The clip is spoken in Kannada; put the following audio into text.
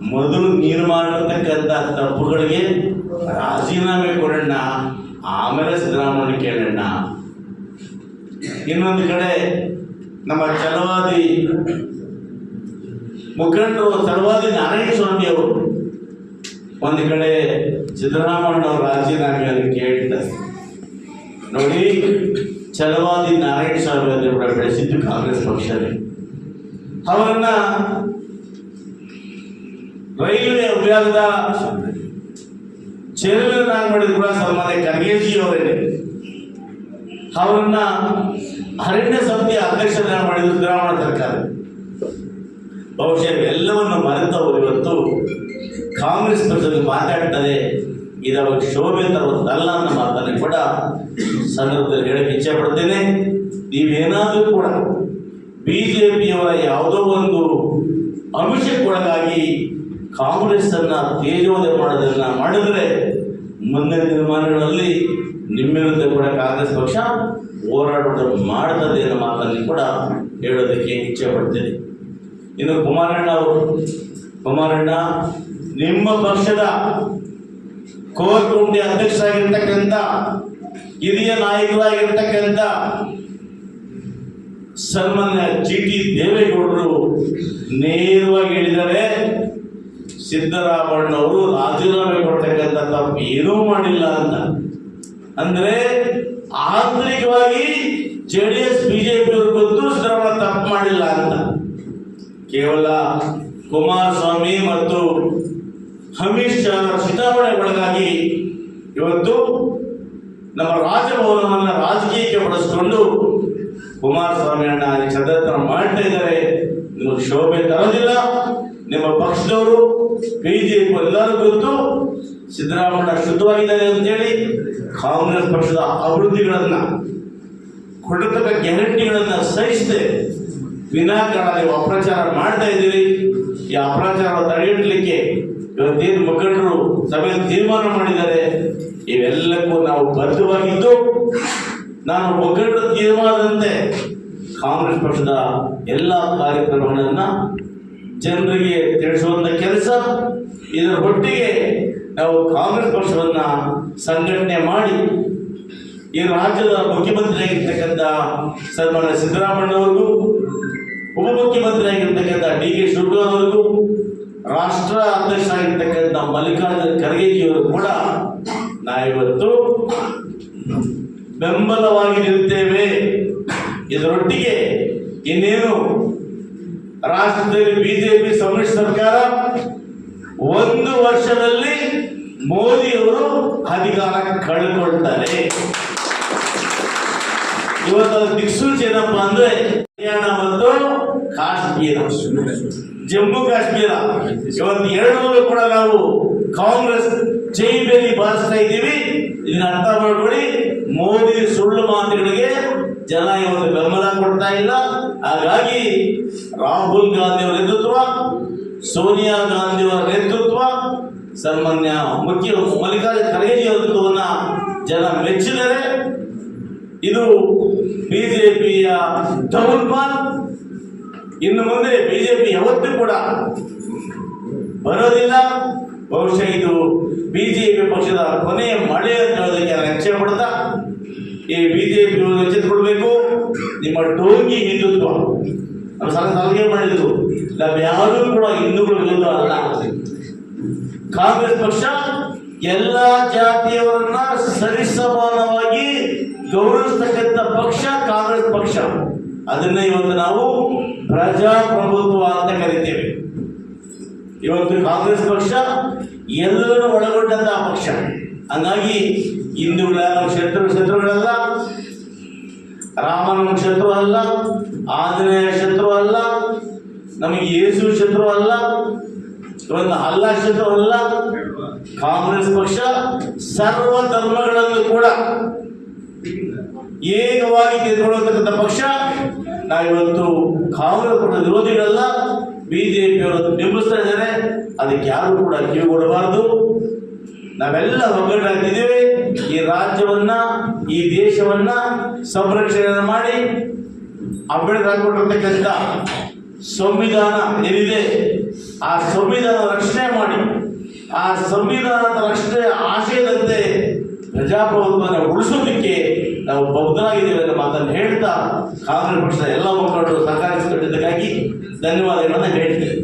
ಮೊದಲು ನೀನು ಮಾಡಿರ್ತಕ್ಕಂಥ ತಪ್ಪುಗಳಿಗೆ ರಾಜೀನಾಮೆ ಕೊಡೋಣ ಆಮೇಲೆ ಸಿದ್ದರಾಮಯ್ಯ ಕೇಳೋಣ ಇನ್ನೊಂದು ಕಡೆ ನಮ್ಮ ಚಲವಾದಿ ಮುಖಂಡರು ಛಲವಾದಿ ನಾರಾಯಣ ಸ್ವಾಮಿ ಅವರು ಒಂದು ಕಡೆ ಸಿದ್ದರಾಮಯ್ಯ ರಾಜೀನಾಮೆಯನ್ನು ಕೇಳಿದ್ದಾರೆ. ನೋಡಿ, ಚಲವಾದಿ ನಾರಾಯಣ ಸ್ವಾಮಿ ಅವರು ಬೆಳೆಸಿದ್ದು ಕಾಂಗ್ರೆಸ್ ಪಕ್ಷವೇ ಅವರನ್ನ ರೈಲ್ವೆ ಉಪಯೋಗದ ಚೇರ್ಮನ್ ನಾನು ಮಾಡಿದ್ರು ಕೂಡ ಸನ್ಮಾನ್ಯ ಖರ್ಗೆಜಿ ಅವರೇ ಅವರನ್ನ ಅರಣ್ಯ ಸಮಿತಿಯ ಅಧ್ಯಕ್ಷರನ್ನ ಮಾಡಿದ್ರು ಚುನಾವಣಾ ಸರ್ಕಾರ. ಬಹುಶಃ ಎಲ್ಲವನ್ನು ಮರೆತವರು ಇವತ್ತು ಕಾಂಗ್ರೆಸ್ ಪಕ್ಷದಲ್ಲಿ ಮಾತಾಡ್ತದೆ. ಇದರ ಶೋಭೆ ತರುವುದಲ್ಲ ಅನ್ನೋ ಮಾತನ್ನು ಕೂಡ ಸಂದರ್ಭದಲ್ಲಿ ಹೇಳಕ್ಕೆ ಇಚ್ಛೆ ಪಡ್ತೇನೆ. ನೀವೇನಾದರೂ ಕೂಡ ಬಿಜೆಪಿಯವರ ಯಾವುದೋ ಒಂದು ಅಂಶಕ್ಕೊಳಗಾಗಿ ಕಾಂಗ್ರೆಸ್ ಅನ್ನ ತೇಜೋದಯ ಮಾಡೋದನ್ನ ಮಾಡಿದ್ರೆ ಮುಂದಿನ ದಿನಮಾನಗಳಲ್ಲಿ ನಿಮ್ಮ ಕೂಡ ಕಾಂಗ್ರೆಸ್ ಪಕ್ಷ ಹೋರಾಟ ಮಾಡ್ತದೆ ಅನ್ನೋ ಮಾತನ್ನು ಕೂಡ ಹೇಳೋದಕ್ಕೆ ಇಚ್ಛೆ ಪಡ್ತೇನೆ ಇನ್ನು ಕುಮಾರಣ್ಣ ಅವರು, ಕುಮಾರಣ್ಣ, ನಿಮ್ಮ ಪಕ್ಷದ ಕೋರ್ ಅಧ್ಯಕ್ಷ ಅಧ್ಯಕ್ಷರಾಗಿರ್ತಕ್ಕಂಥ ಹಿರಿಯ ನಾಯಕರಾಗಿರ್ತಕ್ಕಂಥ ಸನ್ಮಾನ್ಯ ಜಿ ಟಿ ದೇವೇಗೌಡರು ನೇರವಾಗಿ ಹೇಳಿದ್ದಾರೆ ಸಿದ್ದರಾಮಣ್ಣವರು ರಾಜೀನಾಮೆ ಕೊಡ್ತಕ್ಕಂಥ ತಪ್ಪು ಏನೂ ಮಾಡಿಲ್ಲ ಅಂತ. ಅಂದ್ರೆ ಆಂತರಿಕವಾಗಿ ಜೆ ಡಿ ಎಸ್ ಬಿಜೆಪಿ ಅವರು ಗೊತ್ತು ಸಿದ್ದರಾಮಯ್ಯ ತಪ್ಪು ಮಾಡಿಲ್ಲ ಅಂತ. ಕೇವಲ ಕುಮಾರಸ್ವಾಮಿ ಮತ್ತು ಅಮಿತ್ ಶಾ ಒಳಗಾಗಿ ಇವತ್ತು ನಮ್ಮ ರಾಜಭವನವನ್ನು ರಾಜಕೀಯಕ್ಕೆ ಬಳಸಿಕೊಂಡು ಕುಮಾರಸ್ವಾಮಿ ಅಣ್ಣ ಅಲ್ಲಿ ಚಂದ್ರತನ ಮಾಡ್ತಾ ಇದ್ದಾರೆ. ನಿಮಗೆ ಶೋಭೆ ತರೋದಿಲ್ಲ. ನಿಮ್ಮ ಪಕ್ಷದವರು ಬಿಜೆಪಿ ಎಲ್ಲರೂ ಗೊತ್ತು ಸಿದ್ದರಾಮಯ್ಯ ಶುದ್ಧವಾಗಿದ್ದಾರೆ ಅಂತೇಳಿ ಕಾಂಗ್ರೆಸ್ ಪಕ್ಷದ ಅಭಿವೃದ್ಧಿಗಳನ್ನ, ಕೊಡತಕ್ಕ ಗ್ಯಾರಂಟಿಗಳನ್ನ ಸಹಿಸದೆ ವಿನಾಕಾರಣ ನೀವು ಅಪ್ರಚಾರ ಮಾಡ್ತಾ ಇದ್ದೀರಿ. ಈ ಅಪ್ರಚಾರ ತಡೆಗಟ್ಟಲಿಕ್ಕೆ ಇವತ್ತೇನು ಮುಖಂಡರು ಸಭೆಯಲ್ಲಿ ತೀರ್ಮಾನ ಮಾಡಿದ್ದಾರೆ. ಇವೆಲ್ಲಕ್ಕೂ ನಾವು ಬದ್ಧವಾಗಿದ್ದು, ನಾನು ಮುಖಂಡರ ತೀರ್ಮಾನದಂತೆ ಕಾಂಗ್ರೆಸ್ ಪಕ್ಷದ ಎಲ್ಲ ಕಾರ್ಯಕ್ರಮಗಳನ್ನ ಜನರಿಗೆ ತಿಳಿಸುವಂತ ಕೆಲಸ, ಇದರ ಒಟ್ಟಿಗೆ ನಾವು ಕಾಂಗ್ರೆಸ್ ಪಕ್ಷವನ್ನ ಸಂಘಟನೆ ಮಾಡಿ, ಈ ರಾಜ್ಯದ ಮುಖ್ಯಮಂತ್ರಿಯಾಗಿರ್ತಕ್ಕಂಥ ಸನ್ಮಾನ್ಯ ಸಿದ್ದರಾಮಯ್ಯನವರಿಗೂ, ಉಪಮುಖ್ಯಮಂತ್ರಿಯಾಗಿರ್ತಕ್ಕಂಥ ಡಿ ಕೆ ಶಿವಕುಮಾರ್ ಅವರಿಗೂ ರಾಷ್ಟ್ರ ಅಧ್ಯಕ್ಷರಾಗಿರ್ತಕ್ಕಂಥ ಮಲ್ಲಿಕಾರ್ಜುನ ಖರ್ಗೆಜಿಯವರು ಕೂಡ ನಾವಿವತ್ತು ಬೆಂಬಲವಾಗಿ ನಿಲ್ತೇವೆ. ಇದರೊಟ್ಟಿಗೆ ಇನ್ನೇನು ರಾಷ್ಟ್ರದಲ್ಲಿ ಬಿಜೆಪಿ ಸಮ್ಮಿಶ್ರ ಸರ್ಕಾರ ಒಂದು ವರ್ಷದಲ್ಲಿ ಮೋದಿಯವರು ಅಧಿಕಾರ ಕಳೆದುಕೊಳ್ತಾರೆ ಇವತ್ತು ದಿಕ್ಸೂಚಿ ಏನಪ್ಪ ಅಂದ್ರೆ, ಹರಿಯಾಣ ಮತ್ತು ಕಾಶ್ಮೀರ. ಜಮ್ಮು ಕಾಶ್ಮೀರ. ಇವತ್ತು ಎರಡರಲ್ಲೂ ಕೂಡ ನಾವು ಕಾಂಗ್ರೆಸ್ ಜೈ ಬೇಲಿ ಬಾರಿಸ್ತಾ ಇದ್ದೀವಿ. ಇದನ್ನ ಅರ್ಥ ಮಾಡ್ಕೊಳ್ಳಿ. ಮೋದಿ ಸುಳ್ಳು ಮಾತುಗಳಿಗೆ ಜನ ಇವತ್ತು ಬೆಂಬಲ ಕೊಡ್ತಾ ಇಲ್ಲ. ಹಾಗಾಗಿ ರಾಹುಲ್ ಗಾಂಧಿಯವರ ನೇತೃತ್ವ, ಸೋನಿಯಾ ಗಾಂಧಿಯವರ ನೇತೃತ್ವ, ಸನ್ಮಾನ್ಯ ಮುಖ್ಯ ಮಲ್ಲಿಕಾರ್ಜುನ ಖರ್ಗೆ ನೇತೃತ್ವವನ್ನು ಜನ ಮೆಚ್ಚಿದರೆ ಇದು ಬಿಜೆಪಿಯ ಡೌನ್ಫಾಲ್ ಇನ್ನು ಮುಂದೆ ಬಿಜೆಪಿ ಯಾವತ್ತೂ ಕೂಡ ಬರೋದಿಲ್ಲ. ಬಹುಶಃ ಇದು ಬಿಜೆಪಿ ಪಕ್ಷದ ಕೊನೆಯ ಮಳೆ ಅಂತ ಹೇಳೋದಕ್ಕೆ ರಕ್ಷೆ ಪಡ್ತಾ? ಈ ಬಿಜೆಪಿ ಎಚ್ಚೆತ್ತುಕೊಳ್ಬೇಕು ನಿಮ್ಮ ಡೋಂಗಿ ಹಿಂದುತ್ವ. ನಾವು ಸಂಘ ಸಲಹೆ ಮಾಡಿದ್ರು? ನಾವು ಯಾರು ಕೂಡ ಹಿಂದೂಗಳು ವಿರುದ್ಧ ಅಲ್ಲ ಕಾಂಗ್ರೆಸ್ ಪಕ್ಷ ಎಲ್ಲ ಜಾತಿಯವರನ್ನ ಸರಿಸಮಾನವಾಗಿ ಗೌರವಿಸ್ತಕ್ಕಂಥ ಪಕ್ಷ ಕಾಂಗ್ರೆಸ್ ಪಕ್ಷ. ಅದನ್ನ ಇವತ್ತು ನಾವು ಪ್ರಜಾಪ್ರಭುತ್ವ ಅಂತ ಕರಿತೇವೆ. ಇವತ್ತು ಕಾಂಗ್ರೆಸ್ ಪಕ್ಷ ಎಲ್ಲರೂ ಒಳಗೊಂಡಂತಹ ಪಕ್ಷ. ಹಂಗಾಗಿ ಹಿಂದೂಗಳ ನಮ್ಮ ಶತ್ರು, ಶತ್ರುಗಳಲ್ಲ ರಾಮನ ಶತ್ರು ಅಲ್ಲ ಆಂಜನೇಯ ಶತ್ರು ಅಲ್ಲ, ನಮಗೆ ಯೇಸು ಶತ್ರು ಅಲ್ಲ ಇವತ್ತು ಅಲ್ಲ ಶತ್ರು ಅಲ್ಲ, ಕಾಂಗ್ರೆಸ್ ಪಕ್ಷ ಸರ್ವ ಧರ್ಮಗಳನ್ನು ಕೂಡ ಏಕವಾಗಿ ತೆಗೆದುಕೊಳ್ಳತಕ್ಕಂಥ ಪಕ್ಷ. ನಾವಿವತ್ತು ಕಾಂಗ್ರೆಸ್ ಪಕ್ಷದ ವಿರೋಧಿಗಳಲ್ಲ, ಬಿಜೆಪಿಯವರು ಬೆಂಬಲಿಸ್ತಾ ಇದ್ದಾರೆ. ಅದಕ್ಕೆ ಯಾರು ಕೂಡ ಕಿವಿಗೊಡಬಾರದು ನಾವೆಲ್ಲ ಒಗ್ಗಟ್ಟಾಗ್ತಿದ್ದೀವಿ ಈ ರಾಜ್ಯವನ್ನ, ಈ ದೇಶವನ್ನ ಸಂರಕ್ಷಣೆ ಮಾಡಿ ಅಂಬೇಡ್ಕರ್ ಕೊಟ್ಟಿರ್ತಕ್ಕಂಥ ಸಂವಿಧಾನ ಏನಿದೆ? ಆ ಸಂವಿಧಾನ ರಕ್ಷಣೆ ಮಾಡಿ, ಆ ಸಂವಿಧಾನದ ರಕ್ಷಣೆ ಆಶಯದಂತೆ ಪ್ರಜಾಪ್ರಭುತ್ವನ ಉಳಿಸೋದಕ್ಕೆ ನಾವು ಬದ್ಧರಾಗಿದ್ದೇವೆ ಅನ್ನೋ ಮಾತನ್ನು ಹೇಳ್ತಾ ಕಾಂಗ್ರೆಸ್ ಪಕ್ಷದ ಎಲ್ಲ ಮುಖಂಡರು ಸಹಕರಿಸಿಕೊಂಡಿದ್ದಕ್ಕಾಗಿ ಧನ್ಯವಾದಗಳನ್ನು ಹೇಳ್ತೇನೆ.